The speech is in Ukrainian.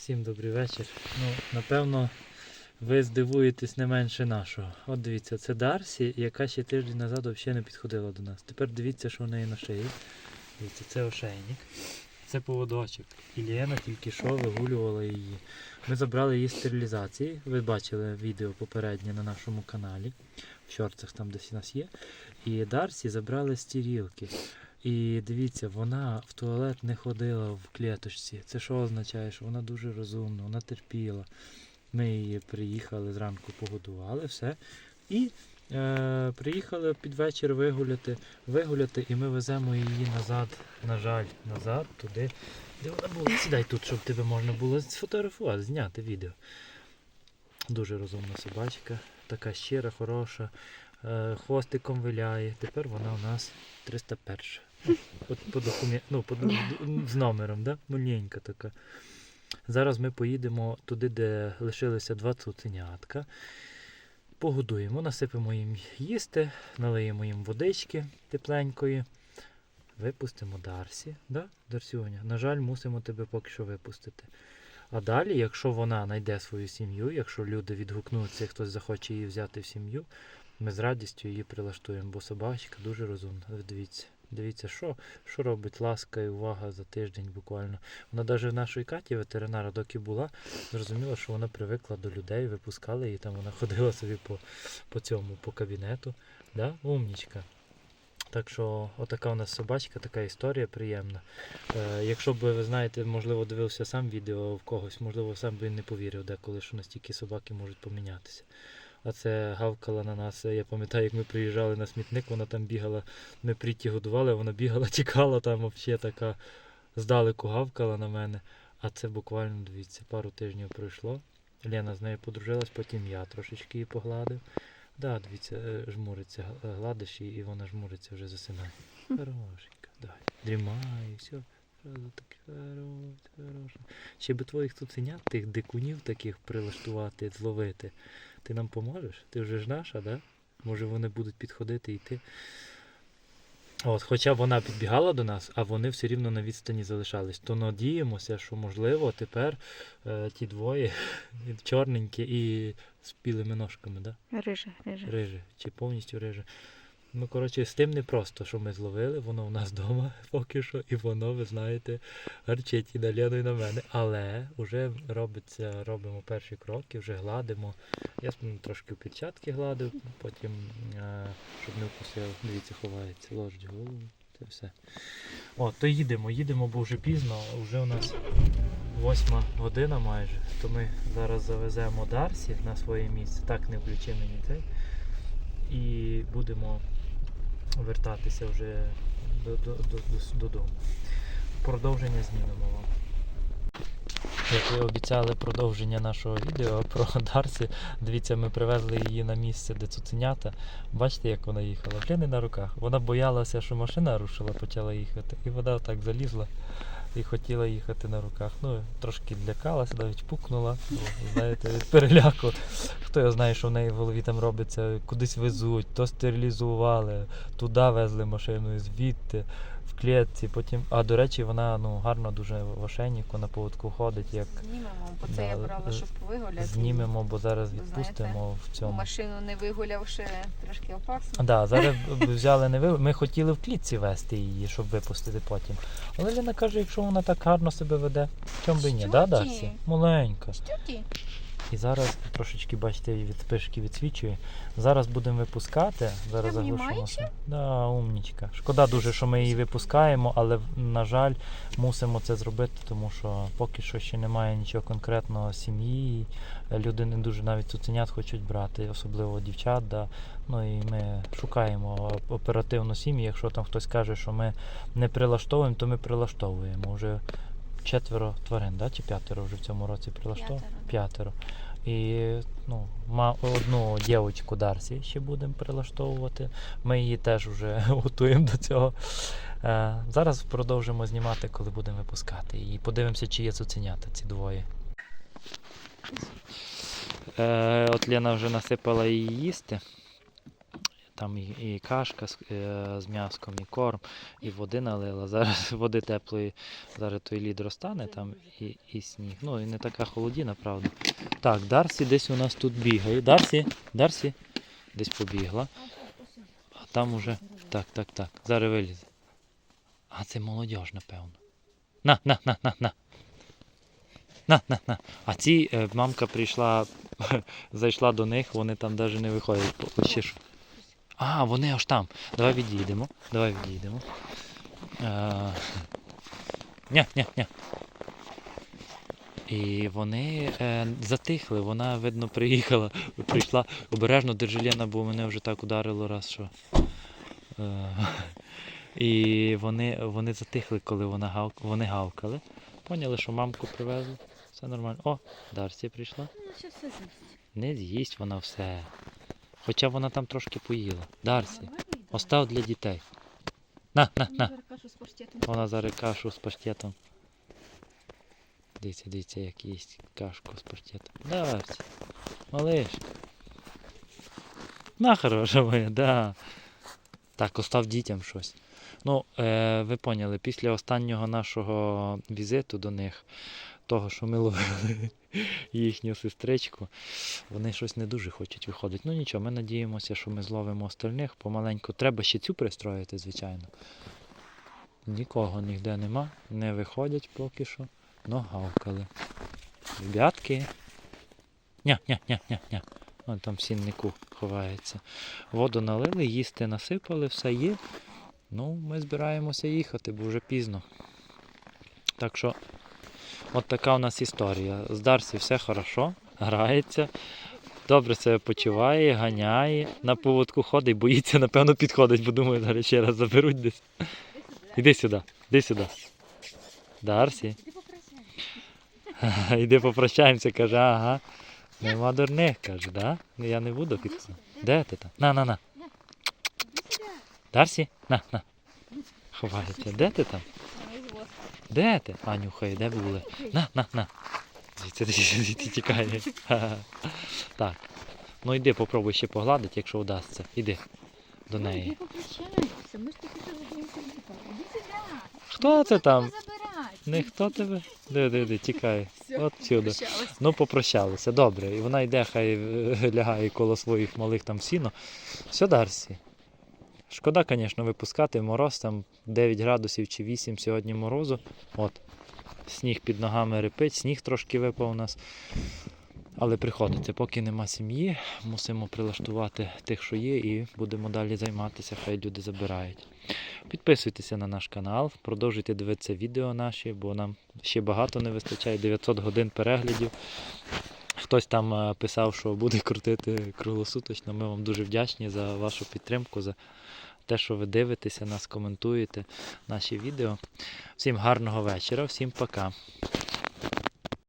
Всім добрий вечір. Ну, напевно, ви здивуєтесь не менше нашого. От дивіться, це Дарсі, яка ще тиждень назад взагалі не підходила до нас. Тепер дивіться, що в неї на шиї. Дивіться, це ошейник. Це поводочок. І Лєна тільки що вигулювала її. Ми забрали її з стерилізації. Ви бачили відео попереднє на нашому каналі. В шорцах там десь у нас є. І Дарсі забрали з. І дивіться, вона в туалет не ходила в клеточці. Це що означає? Що вона дуже розумна, вона терпіла. Ми її приїхали зранку, погодували, все. І е, приїхали під вечір вигуляти, вигуляти, і ми веземо її назад, на жаль, назад, туди, де вона була. Сідай тут, щоб тебе можна було сфотографувати, зняти відео. Дуже розумна собачка, така щира, хороша, е, хвостиком виляє. Тепер вона у нас 301. От по документ, ну, по, з номером, да? маленька така. Зараз ми поїдемо туди, де лишилися два цуценятка. Погодуємо, насипемо їм їсти, налиємо їм водички тепленької. Випустимо Дарсі. Да? Дарсюня, на жаль, мусимо тебе поки що випустити. А далі, якщо вона знайде свою сім'ю, якщо люди відгукнуться, хтось захоче її взяти в сім'ю, ми з радістю її прилаштуємо, бо собачка дуже розумна. Дивіться, дивіться, що, що робить ласка і увага за тиждень буквально. Вона навіть в нашій Каті ветеринара, доки була, зрозуміла, що вона привикла до людей, випускали її, там вона ходила собі по, по цьому, по кабінету. Да? Умнічка. Так що отака у нас собачка, така історія приємна. Е, якщо б ви знаєте, можливо, дивився сам відео в когось, можливо, сам би не повірив деколи, що настільки собаки можуть помінятися. А це гавкала на нас. Я пам'ятаю, як ми приїжджали на смітник, вона там бігала, ми пріті годували, вона бігала, тікала там взагалі така здалеку гавкала на мене. А це буквально, дивіться, пару тижнів пройшло. Лена з нею подружилась, потім я трошечки її погладив. Да, дивіться, е, жмуриться, г- гладиш її, і вона жмуриться вже засинає. Хорошенька, давай. Дрімай, все. Сразу так хорош, хороша. Ще би твоїх цуценят, тих дикунів таких прилаштувати, зловити. Ти нам поможеш? Ти вже ж наша, да? Може вони будуть підходити і йти. От, хоча вона підбігала до нас, а вони все рівно на відстані залишались. То надіємося, що можливо тепер е, ті двоє чорненькі і з білими ножками, да? Риже, риже. Риже, чи повністю риже. Ну, коротше, з тим не просто, що ми зловили, воно у нас вдома поки що, і воно, ви знаєте, гарчить і на Лену, на мене. Але вже робиться, робимо перші кроки, вже гладимо. Я трошки в перчатки гладив, потім, е, щоб не вкусив, дивіться, ховається, ложить голову, це все. О, то їдемо, їдемо, бо вже пізно, вже у нас восьма година майже, то ми зараз завеземо Дарсі на своє місце. Так, не включи мені цей. І будемо вертатися вже до, до, до, до- додому. Продовження знімемо вам. Як ви обіцяли продовження нашого відео про Дарсі, дивіться, ми привезли її на місце, де цуценята. Бачите, як вона їхала? Не на руках. Вона боялася, що машина рушила, почала їхати. І вона так залізла і хотіла їхати на руках. Ну, трошки лякалася, навіть пукнула. бо, знаєте, від переляку. Хто його знає, що в неї в голові там робиться, кудись везуть, то стерилізували, туди везли машиною, звідти, в клітці, потім. А до речі, вона ну, гарно дуже в ошейнику на поводку ходить, як Знімемо, бо це я брала, щоб вигуляти. знімемо, бо зараз відпустимо в цьому. машину не вигулявши трошки опасно. Да, зараз взяли не ви. Ми хотіли в клітці вести її, щоб випустити потім. Але Ліна каже, якщо вона так гарно себе веде, чому би ні, Що да? Дарсі? Маленька. Штуки. І зараз трошечки, бачите, від спишки відсвічує. Зараз будемо випускати. Зараз Прям заглушимо. знімається? все. Да, умнічка. Шкода дуже, що ми її випускаємо, але на жаль, мусимо це зробити, тому що поки що ще немає нічого конкретного сім'ї. Люди не дуже навіть цуценят хочуть брати, особливо дівчат. Да. Ну і ми шукаємо оперативну сім'ю. Якщо там хтось каже, що ми не прилаштовуємо, то ми прилаштовуємо. Вже четверо тварин, да? чи п'ятеро вже в цьому році прилаштовуємо? П'ятеро. П'ятеро. І ну, ма- одну дівчинку Дарсі ще будемо прилаштовувати. Ми її теж вже готуємо до цього. Е, зараз продовжимо знімати, коли будемо випускати. І подивимося, чи є цуценята ці двоє. Е, от Лена вже насипала її їсти. Там і, і кашка з, е, з м'яском, і корм, і води налила. Зараз води теплої, зараз той лід розтане там і, і сніг. Ну і не така холодіна, правда. Так, Дарсі десь у нас тут бігає. Дарсі, Дарсі десь побігла. А там уже. Так, так, так. Зараз вилізе. А це молодіж, напевно. На, на, на, на, на. На, на, на. А ці е, мамка прийшла, зайшла до них, вони там навіть не виходять. ще. А, вони аж там. Давай відійдемо. Давай відійдемо. Е, Ня, ня, ня. І вони е, затихли, вона, видно, приїхала, прийшла обережно держи Лена, бо мене вже так ударило раз, що. Е, і вони, вони затихли, коли вона гав, вони гавкали. Поняли, що мамку привезли. Все нормально. О, Дарсі прийшла. Ну. Не з'їсть вона все. Хоча вона там трошки поїла. Дарсі, остав для дітей. На, на, на. Вона зараз кашу з паштетом. Дивіться, дивіться, як їсть кашку з паштетом. Дарсі. Малиш. На хороша моя, да. Так, остав дітям щось. Ну, е, ви поняли, після останнього нашого візиту до них, того, що ми ловили їхню сестричку, вони щось не дуже хочуть виходити. Ну нічого, ми надіємося, що ми зловимо остальних помаленьку. Треба ще цю пристроїти, звичайно. Нікого ніде нема, не виходять поки що. Ну, гавкали. Ребятки. Ня, ня, ня, ня, ня. Вон там в сіннику ховається. Воду налили, їсти насипали, все є. Ну, ми збираємося їхати, бо вже пізно. Так що, от така у нас історія. З Дарсі все хорошо, грається, добре себе почуває, ганяє, на поводку ходить, боїться, напевно, підходить, бо думаю, зараз ще раз заберуть десь. Іди сюди, іди сюди. Дарсі. Іди попрощаємося, каже, ага. Нема дурних, каже, да? Ну, Я не буду підходити. Де ти там? На, на, на. Дарсі? На, на. Ховається. Де ти там? Де ти? А, нюхай, де були? На, на, на. Звідси звідси, звідси тікає. Так. Ну йди, попробуй ще погладити, якщо вдасться. Іди до неї. Іди сюди. Хто це там? Не хто тебе? Де, де, де, тікає. От сюди. Ну, попрощалися, добре. І вона йде, хай е, лягає коло своїх малих там сіно. Все, Дарсі. Шкода, звісно, випускати мороз, там 9 градусів чи 8 сьогодні морозу. От. Сніг під ногами репить, сніг трошки випав у нас. Але приходиться, поки нема сім'ї, мусимо прилаштувати тих, що є, і будемо далі займатися, хай люди забирають. Підписуйтеся на наш канал, продовжуйте дивитися відео наші, бо нам ще багато не вистачає, 900 годин переглядів. Хтось там е, писав, що буде крутити круглосуточно. Ми вам дуже вдячні за вашу підтримку, за те, що ви дивитеся нас, коментуєте наші відео. Всім гарного вечора, всім пока.